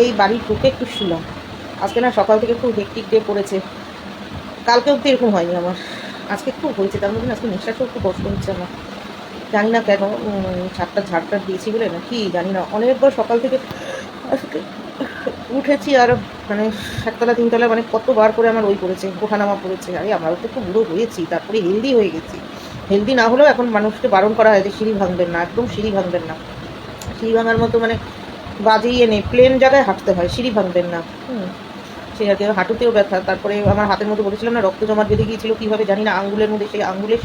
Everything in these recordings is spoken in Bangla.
এই বাড়ির ঢুকে একটু শুলাম আজকে না সকাল থেকে খুব হেকটিক ডে পড়েছে। কালকেও তো এরকম হয়নি আমার। আজকে খুব হয়েছে, তার মধ্যে আজকে নিঃশ্বাসও খুব কষ্ট হচ্ছে আমার। জানি না কেন ছাদটা ঝাড়টা দিয়েছি বলে না কি জানি না। অনেকবার সকাল থেকে আজকে উঠেছি আর মানে একতলা তিনতলা মানে কতবার করে আমার ওই পড়েছে, ওঠানামা পড়েছে। আরে, আমরাও তো খুব বুড়ো হয়েছি, তারপরে হেলদি হয়ে গেছি। হেলদি না হলেও এখন মানুষকে বারণ করা হয় যে সিঁড়ি ভাঙবেন না, একদম সিঁড়ি ভাঙবেন না। সিঁড়ি ভাঙার মতো মানে বাজিয়ে নেই প্লেন জায়গায় হাঁটতে হয়, সিঁড়ি ভাঙবেন না। হুম। সেই আর হাঁটুতেও ব্যথা। তারপরে আমার হাতের মধ্যে বলেছিলাম না, রক্ত জমাট বেঁধে গিয়েছিল কীভাবে জানি না, আঙ্গুলের মধ্যে সেই আঙ্গুলের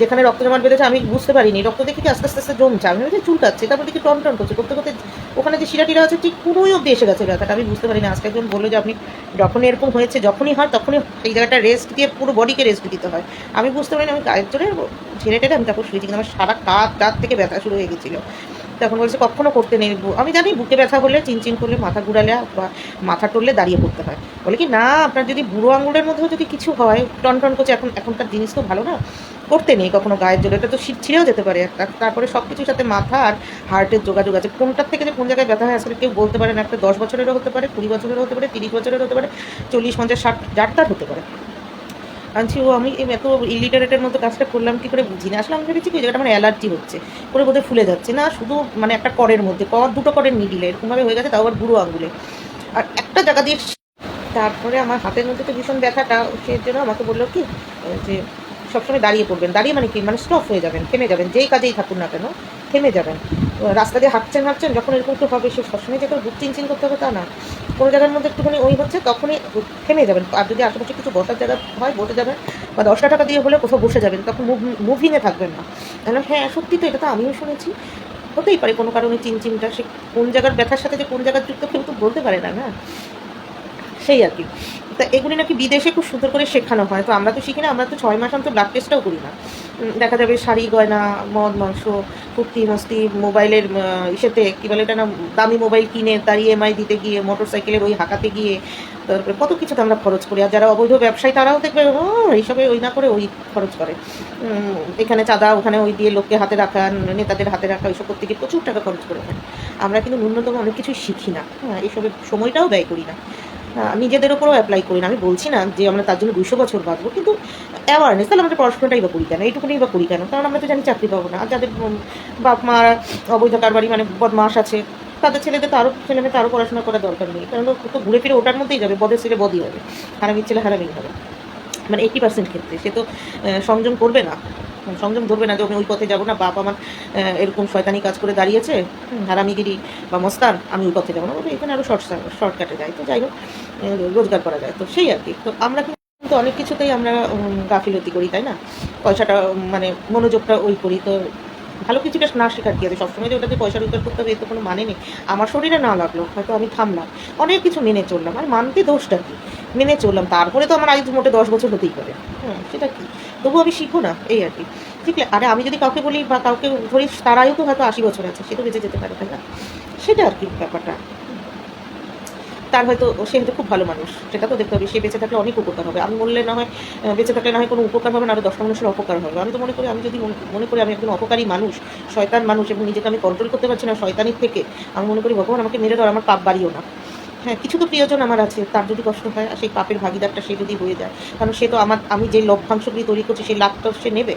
যেখানে রক্ত জমাট বেঁধেছে, আমি বুঝতে পারিনি। রক্ত দেখে কি আস্তে আস্তে আস্তে জমছে? আমি ভেবেছি চুলকাচ্ছে, তারপর দেখি টন টন করছে। করতে করতে ওখানে যে শিরা টিরা আছে, ঠিক পুরোই অব্দি এসে গেছে ব্যথাটা। আমি বুঝতে পারিনি, আজকে একজন বলল যে আপনি যখনই এরকম হয়েছে, যখনই হয় তখনই সেই জায়গাটা রেস্ট দিয়ে পুরো বডিকে রেস্ট দিতে হয়। আমি বুঝতে পারিনি, আমি গায়ের জোরে ঝেড়ে টেরে আমি তারপর শুয়েছি কিন্তু আমার সারা কাত কাত থেকে ব্যথা শুরু হয়ে গেছিল। তখন বলছে, কখনো করতে নেই। আমি জানি বুকে ব্যথা হলে, চিনচিন করলে, মাথা ঘুরালে বা মাথা টললে দাঁড়িয়ে পড়তে হয়। বলে কি, না, আপনার যদি বুড়ো আঙুলের মধ্যেও যদি কিছু হয়, টন টন করছে, এখন, এখনকার জিনিস তো ভালো না। করতে নেই কখনো গায়ের জোরে। এটা তো শীত ছিঁড়েও যেতে পারে। তার- তারপরে সব কিছুর সাথে মাথা আর হার্টের যোগাযোগ আছে। কোনটার থেকে যে কোন জায়গায় ব্যথা হয় আসলে কেউ বলতে পারে না। একটা দশ বছরেরও হতে পারে, কুড়ি বছরেরও হতে পারে, তিরিশ বছরেরও হতে পারে, চল্লিশ, পঞ্চাশ, ষাট, যার তার হতে পারে। আনছি ও আমি এত ইলিটারেটের মতো কাজটা করলাম, কি করে বুঝি না? আসলে আমি ভেবেছি কি জায়গাটা আমার অ্যালার্জি হচ্ছে, করে বোধহয় ফুলে যাচ্ছে। না, শুধু মানে একটা করের মধ্যে কর দুটো করের মিডিলে এরকমভাবে হয়ে গেছে, তাও আবার বুড়ো আঙুলে। আর একটা জায়গা দিয়ে তারপরে আমার হাতের মধ্যে তো ভীষণ ব্যথাটা সেই জন্য আমাকে বলল কি যে সবসময় দাঁড়িয়ে পড়বেন। দাঁড়িয়ে মানে কি মানে স্টপ হয়ে যাবেন, থেমে যাবেন, যেই কাজেই থাকুন না কেন, থেমে যাবেন। রাস্তা দিয়ে হাঁটছেন হাঁটছেন, যখন এরকম তো হবে, সে সবসময় যে বুক চিনচিন করতে হবে তা না। কোনো জায়গার মধ্যে একটুখানি ওই হচ্ছে, তখনই থেমে যাবেন। আর যদি আশেপাশে কিছু বসার জায়গা হয়, বসে যাবেন, বা দশটা টাকা দিয়ে হলে কোথাও বসে যাবেন, তখন মুভিংয়ে থাকবেন না। তাহলে হ্যাঁ সত্যি তো এটা তো আমিও শুনেছি। হতেই পারে কোনো কারণে চিনচিনটা, সে কোন জায়গার ব্যথার সাথে যে কোন জায়গার যুক্ত কেউ তো বলতে পারে না না? সেই আর কি। তা এগুলি নাকি বিদেশে খুব সুন্দর করে শেখানো হয়, তো আমরা তো শিখি না, আমরা তো ছয় মাস অন্তর ব্লাড টেস্টটাও করি না। দেখা যাবে শাড়ি, গয়না, মদ, মাংস ফুর্তি মস্তি মোবাইলের ইসেতে কী বলে এটা না, দামি মোবাইল কিনে তার ইএমআই দিতে গিয়ে মোটর সাইকেলের ওই হাঁকাতে গিয়ে, তারপরে কত কিছুতে আমরা খরচ করি। আর যারা অবৈধ ব্যবসায়ী, তারাও দেখবে, ও, এইসবে ওই না করে ওই খরচ করে। এখানে চাঁদা, ওখানে ওই দিয়ে লোককে হাতে রাখা, নেতাদের হাতে রাখা, ওইসব করতে গিয়ে প্রচুর টাকা খরচ করে আমরা কিন্তু ন্যূনতম অনেক কিছুই শিখি না। হ্যাঁ এইসবের সময়টাও ব্যয় করি না। নিজেদের ওপরও অ্যাপ্লাই করি না। আমি বলছি না যে আমরা তার জন্য দুশো বছর বাঁচবো, কিন্তু অ্যাওয়ারনেস তাহলে আমরা পড়াশোনাটাই বা করি কেন? এইটুকুনি বা করি কেন? কারণ আমরা তো জানি চাকরি পাবো না। আর যাদের বাপ মা অবৈধ কারবারি মানে বদমাস আছে, তাদের ছেলেদের তো আরও ছেলে মেয়ে তো আরও পড়াশোনা করার দরকার নেই। কারণ তো ঘুরে ফিরে ওটার মধ্যেই যাবে, বদের ছেলে বদই হবে। হারামির ছেলে হারামি হবে। মানে এইটি পার্সেন্ট ক্ষেত্রে সে তো সংযম করবে না। সংযম ধরবে না যে আমি ওই পথে যাব না, বাপ আমার এরকম শয়তানি কাজ করে দাঁড়িয়েছে হারামিগিরি বা মস্তান, আমি ওই পথে যাব না। এখানে আরও শর্ট শর্টকাটে যাই তো যাই হোক রোজগার করা যায়। তো সেই আর কি তো আমরা কিন্তু অনেক কিছুতেই আমরা গাফিলতি করি, তাই না? পয়সাটা মানে মনোযোগটা ওই করি। তো ভালো কিছুটা না শেখার কি আছে? সবসময় যে ওটাতে পয়সা রোজগার করতে হবে, এর তো কোনো মানে নেই। আমার শরীরে না লাগল, হয়তো আমি থামলাম। অনেক কিছু মেনে চললাম। আর মানতে দোষটা কি? মেনে চললাম। তারপরে তো আমার আজ মোটে দশ বছর হতেই পারে। হুম, সেটা কি? তবু আমি শিখব না, এই আর কি। ঠিক আরে আমি যদি কাউকে বলি বা কাউকে ধরি তার আয়ু তো হয়তো আশি বছর আছে, সে তো বেঁচে যেতে পারে, তাই না? সেটা আর কি ব্যাপারটা। তার হয়তো, সে হয়তো খুব ভালো মানুষ, সেটা তো দেখতে হবে, সে বেঁচে থাকলে অনেক উপকার হবে। আমি বললে না হয় বেঁচে থাকলে না হয় কোনো উপকার হবে না আরও দশটা মানুষের অপকার হবে। আমি তো মনে করি, আমি যদি মনে- মনে করি আমি একজন অপকারী মানুষ, শয়তান মানুষ, এবং নিজেকে আমি কন্ট্রোল করতে পারছি না শয়তানির থেকে, আমি মনে করি, ভগবান আমাকে মেরে দাও আমার পাপ বাড়িও না। হ্যাঁ কিছু তো প্রিয়জন আমার আছে, তার যদি কষ্ট হয়, আর সেই পাপের ভাগিদারটা সে যদি হয়ে যায়, কারণ সে তো আমার, আমি যে লভ্যাংশগুলি তৈরি করছি, সেই লাভটা সে নেবে।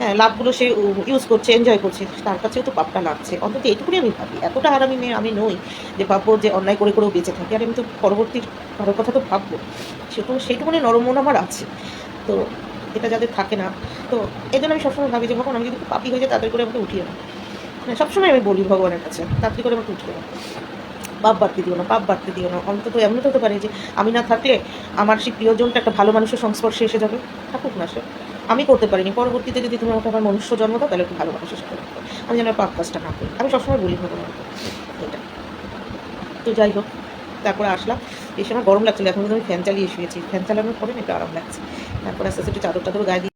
হ্যাঁ লাভগুলো সে ইউজ করছে এনজয় করছে, তার কাছেও তো পাপটা লাগছে। অন্তত এইটুকুনি আমি ভাবি, এতটা হারামি মেয়ে আমি নই যে ভাববো যে অন্যায় করে করেও বেঁচে থাকি, আর আমি তো পরবর্তী কারোর কথা তো ভাববো। সেটু সেইটুকুনি নরম আমার আছে। তো এটা যাদের থাকে না, তো এই জন্য আমি সবসময় ভাবি যে, ভগবান, আমি যদি পাপি হয়ে যায় তাদের করে আমাকে উঠিয়ে না মানে সবসময় আমি বলি ভগবানের কাছে, তাড়াতাড়ি করে আমাকে উঠিয়ে না পাপ বাড়তে দিও না পাপ বাড়তে দিও না। অন্তত এমন হতে পারে যে আমি না থাকলে আমার সেই প্রিয়জনটা একটা ভালো মানুষের সংস্পর্শে এসে যাবে। থাকুক না সে। আমি করতে পারিনি। পরবর্তীতে যদি তুমি আমাকে আমার মনুষ্য জন্ম দাও, তাহলে একটু ভালো মানুষের সাথে আমি যেন পাপ কাজটা না করি। আমি সবসময় বলি ভগবানকে। এটা। তো যাই হোক, তারপরে আসলাম। এই সময় গরম লাগছিল। এখন কিন্তু আমি ফ্যান চালিয়ে শুয়েছি। ফ্যান চালানোর পরে না একটু আরাম লাগছে। তারপরে আস্তে আস্তে একটু চাদর টাদর গায়ে